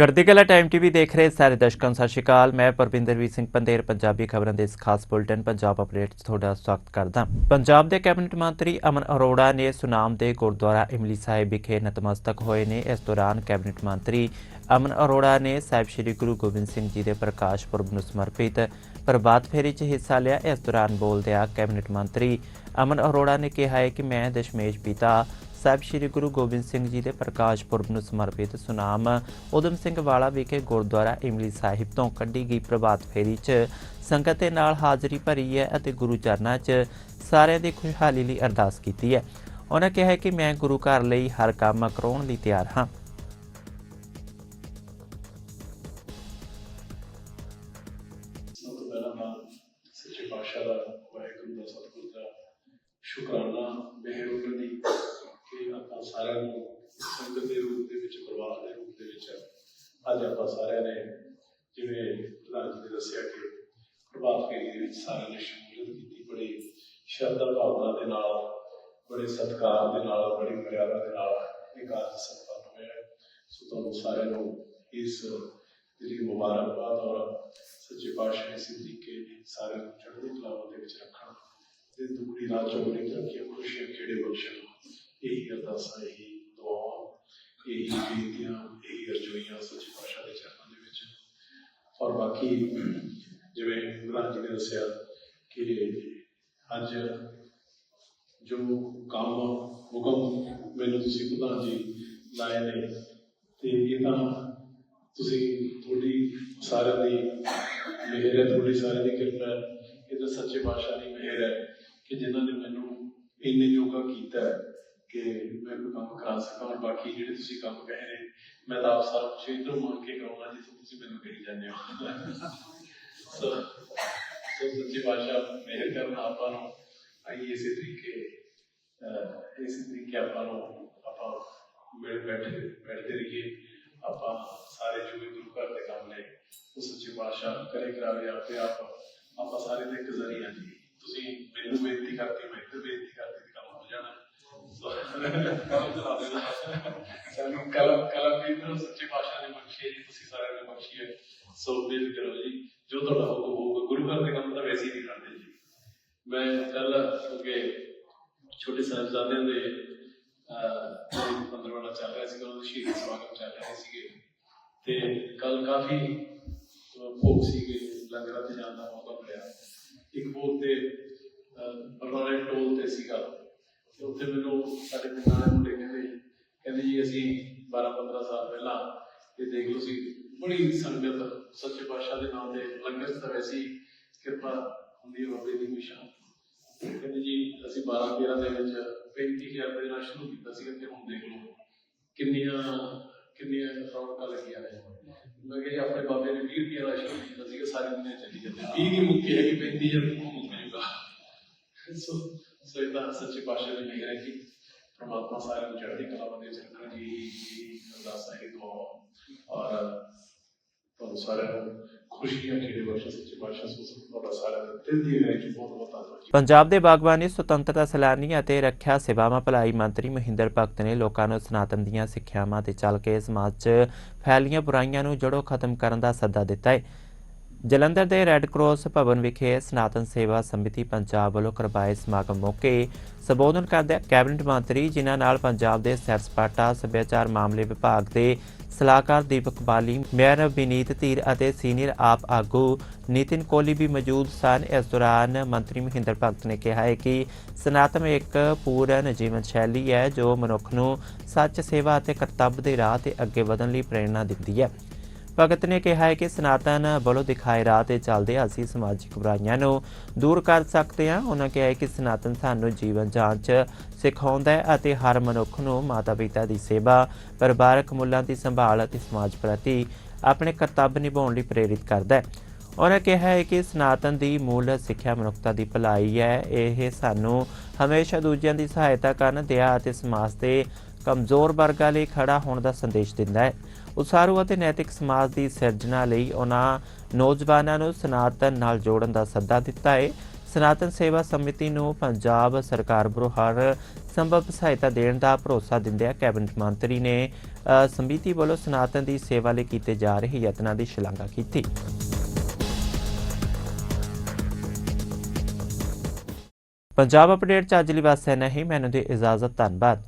ਚੜ੍ਹਦੀ ਕਲਾ time TV ਦੇਖ ਰਹੇ ਸਾਰੇ ਦਰਸ਼ਕਾਂ ਨੂੰ ਸਤਿ ਸ਼੍ਰੀ ਅਕਾਲ। ਮੈਂ ਪਰਵਿੰਦਰਵੀਰ ਸਿੰਘ ਪੰਦੇਰ ਪੰਜਾਬੀ ਖਬਰਾਂ ਦੇ ਇਸ ਖਾਸ ਬੁਲੇਟਿਨ ਪੰਜਾਬ ਅਪਡੇਟ 'ਚ ਤੁਹਾਡਾ ਸਵਾਗਤ ਕਰਦਾ ਪੰਜਾਬ ਦੇ ਕੈਬਨਿਟ ਮੰਤਰੀ ਅਮਨ ਅਰੋੜਾ ਨੇ ਸੁਨਾਮ ਦੇ ਗੁਰਦੁਆਰਾ ਇਮਲੀ ਸਾਹਿਬ ਵਿਖੇ ਨਤਮਸਤਕ ਹੋਏ ਨੇ। ਇਸ ਦੌਰਾਨ ਕੈਬਨਿਟ ਮੰਤਰੀ ਅਮਨ ਅਰੋੜਾ ਨੇ ਸਾਹਿਬ ਸ੍ਰੀ ਗੁਰੂ ਗੋਬਿੰਦ ਸਿੰਘ ਜੀ ਦੇ ਪ੍ਰਕਾਸ਼ ਪੁਰਬ ਨੂੰ ਸਮਰਪਿਤ ਪ੍ਰਭਾਤ ਫੇਰੀ 'ਚ ਹਿੱਸਾ ਲਿਆ। ਇਸ ਦੌਰਾਨ ਬੋਲਦਿਆਂ ਕੈਬਨਿਟ ਮੰਤਰੀ ਅਮਨ ਅਰੋੜਾ ਨੇ ਕਿਹਾ ਹੈ ਕਿ ਮੈਂ ਦਸ਼ਮੇਸ਼ ਪਿਤਾ ਸਾਹਿਬ ਸ੍ਰੀ ਗੁਰੂ ਗੋਬਿੰਦ ਸਿੰਘ ਜੀ ਦੇ ਪ੍ਰਕਾਸ਼ ਪੁਰਬ ਨੂੰ ਸਮਰਪਿਤ ਸੁਨਾਮ ਉਦਮ ਸਿੰਘ ਵਾਲਾ ਵਿਖੇ ਗੁਰਦੁਆਰਾ ਇਮਲੀ ਸਾਹਿਬ ਤੋਂ ਕੱਢੀ ਗਈ ਪ੍ਰਭਾਤ ਫੇਰੀ 'ਚ ਸੰਗਤ ਦੇ ਨਾਲ ਹਾਜ਼ਰੀ ਭਰੀ ਹੈ ਅਤੇ ਗੁਰੂ ਚਰਨਾਂ 'ਚ ਸਾਰਿਆਂ ਦੀ ਖੁਸ਼ਹਾਲੀ ਲਈ ਅਰਦਾਸ ਕੀਤੀ ਹੈ। ਉਹਨਾਂ ਕਿਹਾ ਕਿ ਮੈਂ ਗੁਰੂ ਘਰ ਲਈ ਹਰ ਕੰਮ ਕਰਾਉਣ ਲਈ ਤਿਆਰ ਹਾਂ। ਸੱਚੇ ਪਾਤਸ਼ਾਹ ਦਾ ਵਾਹਿਗੁਰੂ ਦਾ ਸਤਿਗੁਰ ਦਾ ਸ਼ੁਕਰਾਨਾ, ਮਿਹਰ ਦੀ ਆਪਾਂ ਸਾਰਿਆਂ ਨੂੰ ਸੰਗਤ ਦੇ ਰੂਪ ਦੇ ਵਿੱਚ, ਪਰਿਵਾਰ ਦੇ ਰੂਪ ਦੇ ਵਿੱਚ ਅੱਜ ਆਪਾਂ ਸਾਰਿਆਂ ਨੇ ਜਿਵੇਂ ਪ੍ਰਧਾਨ ਜੀ ਨੇ ਦੱਸਿਆ ਕਿ ਪ੍ਰਭਾਤ ਫੇਰੀ ਦੇ ਵਿੱਚ ਸਾਰਿਆਂ ਨੇ ਸ਼ਮੂਲੀਅਤ ਕੀਤੀ, ਬੜੀ ਸ਼ਰਧਾ ਭਾਵਨਾ ਦੇ ਨਾਲ, ਬੜੇ ਸਤਿਕਾਰ ਦੇ ਨਾਲ, ਬੜੀ ਮਰਿਆਦਾ ਦੇ ਨਾਲ ਇਹ ਕਾਰਜ ਸੰਪੰਨ ਹੋਇਆ ਹੈ। ਸੋ ਤੁਹਾਨੂੰ ਸਾਰਿਆਂ ਨੂੰ ਇਸ ਜਿਹੜੀ ਮੁਬਾਰਕਬਾਦ ਔਰ ਸੱਚੇ ਪਾਤਸ਼ਾਹ ਇਸੇ ਤਰੀਕੇ ਸਾਰਿਆਂ ਨੂੰ ਚੜ੍ਹਦੀ ਕਲਾ ਦੇ ਵਿੱਚ ਰੱਖਣ ਤੇ ਦੁਗਣੀ ਰਾਤ ਚੌਗਣੀ ਤਰੱਕੀਆਂ ਖੁਸ਼ੀਆਂ ਅਰਦਾਸਾਂ ਇਹੀ ਦੁਆਵਾਂ ਇਹੀ ਬੇਨਤੀਆਂ ਇਹੀ ਅਰਜ਼ੋਈਆਂ ਸੱਚੇ ਪਾਤਸ਼ਾਹ ਦੇ ਚਰਨਾਂ ਦੇ ਵਿੱਚ ਔਰ ਬਾਕੀ ਜਿਵੇਂ ਗੁਰੂ ਜੀ ਨੇ ਦੱਸਿਆ ਕਿ ਅੱਜ ਜੋ ਕੰਮ ਹੁਕਮ ਮੈਨੂੰ ਤੁਸੀਂ ਪ੍ਰਧਾਨ ਜੀ ਲਾਏ ਨੇ ਤੇ ਇਹ ਤਾਂ ਤੁਸੀਂ ਤੁਹਾਡੀ ਸਾਰਿਆਂ ਦੀ ਮਿਹਰ ਹੈ ਤੁਹਾਡੀ ਸਾਰਿਆਂ ਦੀ ਕਿਰਪਾ ਹੈ ਇਹ ਤਾਂ ਸੱਚੇ ਪਾਤਸ਼ਾਹ ਦੀ ਮਿਹਰ ਹੈ ਕਿ ਜਿਨ੍ਹਾਂ ਨੇ ਮੈਨੂੰ ਇੰਨੇ ਯੋਗਾ ਕੀਤਾ ਹੈ ਕਿ ਮੈਂ ਕੋਈ ਕੰਮ ਕਰਾ ਸਕਾਂ ਔਰ ਬਾਕੀ ਜਿਹੜੇ ਤੁਸੀਂ ਕੰਮ ਕਹੇ ਨੇ ਮੈਂ ਤਾਂ ਆਪ ਸਾਰਾ ਕੁਝ ਇਧਰੋਂ ਮੰਗ ਕੇ ਕਰਾਉਣਾ ਜਿੱਥੋਂ ਤੁਸੀਂ ਮੈਨੂੰ ਕਹੀ ਜਾਂਦੇ ਹੋ ਸੋ ਸੋ ਸੱਚੇ ਪਾਤਸ਼ਾਹ ਮਿਹਰ ਕਰਨ ਆਪਾਂ ਨੂੰ ਆਈ ਇਸੇ ਤਰੀਕੇ ਅਹ, ਇਸੇ ਤਰੀਕੇ ਆਪਾਂ ਨੂੰ ਆਪਾਂ ਮਿਲ ਬੈਠੇ ਬੈਠਦੇ ਰਹੀਏ ਆਪਾਂ ਸਾਰੇ ਜੋ ਵੀ ਗੁਰੂ ਘਰ ਦੇ ਕੰਮ ਨੇ ਉਹ ਸੱਚੇ ਪਾਤਸ਼ਾਹ ਕਰੇ ਕਰਾਵੇ ਆਪੇ ਆਪ ਆਪਾਂ ਸਾਰੇ ਦੇ ਇੱਕ ਜ਼ਰੀਆ ਜੀ ਤੁਸੀਂ ਮੈਨੂੰ ਬੇਨਤੀ ਕਰਤੀ ਮੈਂ ਇੱਧਰ ਬੇਨਤੀ ਕਰਤੀ ਤੇ ਕੰਮ ਹੋ ਜਾਣਾ ਸੋ, ਕੰਮ ਚਲਾ ਦੇਣਾ ਸਾਨੂੰ ਕਲਮ ਕਲਮ ਵੀ ਇੱਧਰੋਂ ਸੱਚੇ ਪਾਤਸ਼ਾਹ ਨੇ ਬਖਸ਼ੀ ਹੈ ਜੀ, ਤੁਸੀਂ ਸਾਰਿਆਂ ਨੇ ਬਖਸ਼ੀ ਹੈ। ਸੋ ਬੇਨਤੀ ਕਰੋ ਜੀ, ਜੋ ਤੁਹਾਡਾ ਹੁਕਮ ਹੋਊਗਾ। ਗੁਰੂ ਘਰ ਦੇ ਕੰਮ ਤਾਂ ਵੈਸੇ ਹੀ ਨਹੀਂ ਕਰਦੇ ਜੀ। ਮੈਂ ਕੱਲ ਅੱਗੇ ਛੋਟੇ ਸਾਹਿਬਜ਼ਾਦਿਆਂ ਦੇ, ਅਹ ਪੰਦਰਵਾੜਾ ਚੱਲ ਰਿਹਾ ਸੀਗਾ ਉਹਨਾਂ ਦੇ ਸਮਾਗਮ ਚੱਲ ਰਹੇ ਸੀਗੇ। ਤੇ ਕੱਲ ਕਾਫੀ ਭੋਗ ਸੀਗੇ, ਲੰਗਰਾਂ ਤੇ ਜਾਣ ਦਾ ਮੌਕਾ ਮਿਲਿਆ। ਇੱਕ ਭੋਗ ਤੇ ਬਰਨਾਲੇ ਟੋਲ ਤੇ ਸੀਗਾ। ਤੇ ਉੱਥੇ ਮੈਨੂੰ ਸਾਡੇ ਪਿੰਡਾਂ ਦੇ ਮੁੰਡੇ ਕਹਿੰਦੇ ਕਹਿੰਦੇ ਜੀ ਅਸੀਂ 12 15 ਸਾਲ ਪਹਿਲਾਂ ਇਹ ਦੇਖ ਲਓ ਸੀ ਬੜੀ ਸੰਗਤ ਸੱਚੇ ਪਾਤਸ਼ਾਹ ਦੇ ਨਾਮ ਤੇ ਲੰਗਰ ਵੈਸੇ ਹੀ ਕਿਰਪਾ ਹੁੰਦੀ ਬਾਬੇ ਦੀ ਮਿਸ਼ਨ ਕਹਿੰਦੇ ਜੀ ਅਸੀਂ 12 13 ਦੇ ਵਿੱਚ 35000 ਰੁਪਏ ਨਾਲ ਸ਼ੁਰੂ ਕੀਤਾ ਸੀ ਤੇ ਹੁਣ ਦੇਖ ਲਓ ਕਿੰਨੀਆਂ ਕਿੰਨੀਆਂ ਰੌਣਕਾਂ ਲੱਗੀਆਂ ਨੇ। ਮੈਂ ਕਿਹਾ ਜੀ ਆਪਣੇ ਬਾਬੇ ਨੇ 20 ਰੁਪਏ ਦਾ ਸ਼ੁਰੂ ਕੀਤਾ ਸੀ ਸਾਰੀ ਦੁਨੀਆ ਚੱਲੀ ਜਾਂਦੀ 20 ਦੀ ਮੁੱਕੀ ਹੈ ਕਿ 35000 ਰੁਪਏ ਮੁੱਕ ਜੂਗਾ ਸੋ ਸੋ ਇਹ ਤਾਂ ਸੱਚੇ ਪਾਤਸ਼ਾਹ ਦੀ ਕਿ ਪ੍ਰਮਾਤਮਾ ਸਾਰਿਆਂ ਨੂੰ ਚੜ੍ਹਦੀ ਕਲਾ ਦੇ ਵਿੱਚ ਜੀ ਜੀ ਅਰਦਾਸ ਹੈ ਦੁਆ ਔਰ ਤੁਹਾਨੂੰ ਸਾਰਿਆਂ ਨੂੰ ਪੰਜਾਬ ਦੇ ਬਾਗਬਾਨੀ ਸੁਤੰਤਰਤਾ ਸੈਲਾਨੀ ਅਤੇ ਰੱਖਿਆ ਸੇਵਾਵਾਂ ਭਲਾਈ ਮੰਤਰੀ ਮਹਿੰਦਰ ਭਗਤ ਨੇ ਲੋਕਾਂ ਨੂੰ ਸਨਾਤਨ ਦੀਆਂ ਸਿੱਖਿਆਵਾਂ ਤੇ ਚੱਲ ਕੇ ਸਮਾਜ 'ਚ ਫੈਲੀਆਂ ਬੁਰਾਈਆਂ ਨੂੰ ਜੜੋਂ ਖਤਮ ਕਰਨ ਦਾ ਸੱਦਾ ਦਿੱਤਾ ਹੈ ਜਲੰਧਰ ਦੇ ਰੈੱਡ ਕਰਾਸ ਭਵਨ ਵਿਖੇ ਸਨਾਤਨ ਸੇਵਾ ਸਮਿਤੀ ਪੰਜਾਬ ਵੱਲੋਂ ਕਰਵਾਏ ਸਮਾਗਮ ਮੌਕੇ ਸੰਬੋਧਨ ਕਰਦਿਆਂ ਕੈਬਨਿਟ ਮੰਤਰੀ, ਜਿਨ੍ਹਾਂ ਨਾਲ ਪੰਜਾਬ ਦੇ ਸੈਰ ਸਪਾਟਾ, ਸੱਭਿਆਚਾਰ ਮਾਮਲੇ ਵਿਭਾਗ ਦੇ ਸਲਾਹਕਾਰ ਦੀਪਕ ਬਾਲੀ, ਮੇਅਰ ਵਿਨੀਤ ਧੀਰ ਅਤੇ ਸੀਨੀਅਰ ਆਪ ਆਗੂ ਨਿਤਿਨ ਕੋਹਲੀ ਵੀ ਮੌਜੂਦ ਸਨ। ਇਸ ਦੌਰਾਨ ਮੰਤਰੀ ਮਹਿੰਦਰ ਭਗਤ ਨੇ ਕਿਹਾ ਹੈ ਕਿ ਸਨਾਤਨ ਇੱਕ ਪੂਰਨ ਜੀਵਨ ਸ਼ੈਲੀ ਹੈ, ਜੋ ਮਨੁੱਖ ਨੂੰ ਸੱਚ, ਸੇਵਾ ਅਤੇ ਕਰਤੱਵ ਦੇ ਰਾਹ ਤੇ ਅੱਗੇ ਵਧਣ ਲਈ ਪ੍ਰੇਰਣਾ ਦਿੰਦੀ ਹੈ। ਭਗਤ ਨੇ ਕਿਹਾ ਹੈ ਕਿ ਸਨਾਤਨ ਵੱਲੋਂ ਦਿਖਾਏ ਰਾਹ ਤੇ ਚੱਲਦੇ ਅਸੀਂ ਸਮਾਜਿਕ ਬੁਰਾਈਆਂ ਨੂੰ ਦੂਰ ਕਰ ਸਕਦੇ ਹਾਂ। ਉਹਨਾਂ ਕਿਹਾ ਹੈ ਕਿ ਸਨਾਤਨ ਸਾਨੂੰ ਜੀਵਨ ਜਾਂਚ ਸਿਖਾਉਂਦਾ ਹੈ ਅਤੇ ਹਰ ਮਨੁੱਖ ਨੂੰ ਮਾਤਾ-ਪਿਤਾ ਦੀ ਸੇਵਾ, ਪਰਿਵਾਰਕ ਮੁੱਲਾਂ ਦੀ ਸੰਭਾਲ ਅਤੇ ਸਮਾਜ ਪ੍ਰਤੀ ਆਪਣੇ ਕਰਤੱਵ ਨਿਭਾਉਣ ਲਈ ਪ੍ਰੇਰਿਤ ਕਰਦਾ ਹੈ। ਉਹਨਾਂ ਕਿਹਾ ਹੈ ਕਿ ਸਨਾਤਨ ਦੀ ਮੂਲ ਸਿੱਖਿਆ ਮਨੁੱਖਤਾ ਦੀ ਭਲਾਈ ਹੈ। ਇਹ ਸਾਨੂੰ ਹਮੇਸ਼ਾ ਦੂਜਿਆਂ ਦੀ ਸਹਾਇਤਾ ਕਰਨ ਦਿਆ ਅਤੇ ਸਮਾਜ ਦੇ ਕਮਜ਼ੋਰ ਵਰਗਾਂ ਲਈ ਖੜਾ ਹੋਣ ਦਾ ਸੰਦੇਸ਼ ਦਿੰਦਾ ਹੈ। ਉਸਾਰੂ ਅਤੇ ਨੈਤਿਕ ਸਮਾਜ ਦੀ ਸਿਰਜਣਾ ਲਈ ਉਹਨਾਂ ਨੌਜਵਾਨਾਂ ਨੂੰ ਸਨਾਤਨ ਨਾਲ ਜੋੜਨ ਦਾ ਸੱਦਾ ਦਿੱਤਾ ਹੈ ਸਨਾਤਨ ਸੇਵਾ ਸਮਿਤੀ ਨੂੰ ਪੰਜਾਬ ਸਰਕਾਰ ਵੱਲੋਂ ਹਰ ਸੰਭਵ ਸਹਾਇਤਾ ਦੇਣ ਦਾ ਭਰੋਸਾ ਦਿੰਦਿਆਂ ਕੈਬਨਿਟ ਮੰਤਰੀ ਨੇ ਸਮਿਤੀ ਵੱਲੋਂ ਸਨਾਤਨ ਦੀ ਸੇਵਾ ਲਈ ਕੀਤੇ ਜਾ ਰਹੇ ਯਤਨਾਂ ਦੀ ਸ਼ਲਾਘਾ ਕੀਤੀ। ਪੰਜਾਬ ਅਪਡੇਟ ਚ ਅੱਜ ਲਈ ਬਸ ਇੰਨਾ ਹੀ। ਮੈਨੂੰ ਦੇ ਇਜਾਜ਼ਤ, ਧੰਨਵਾਦ।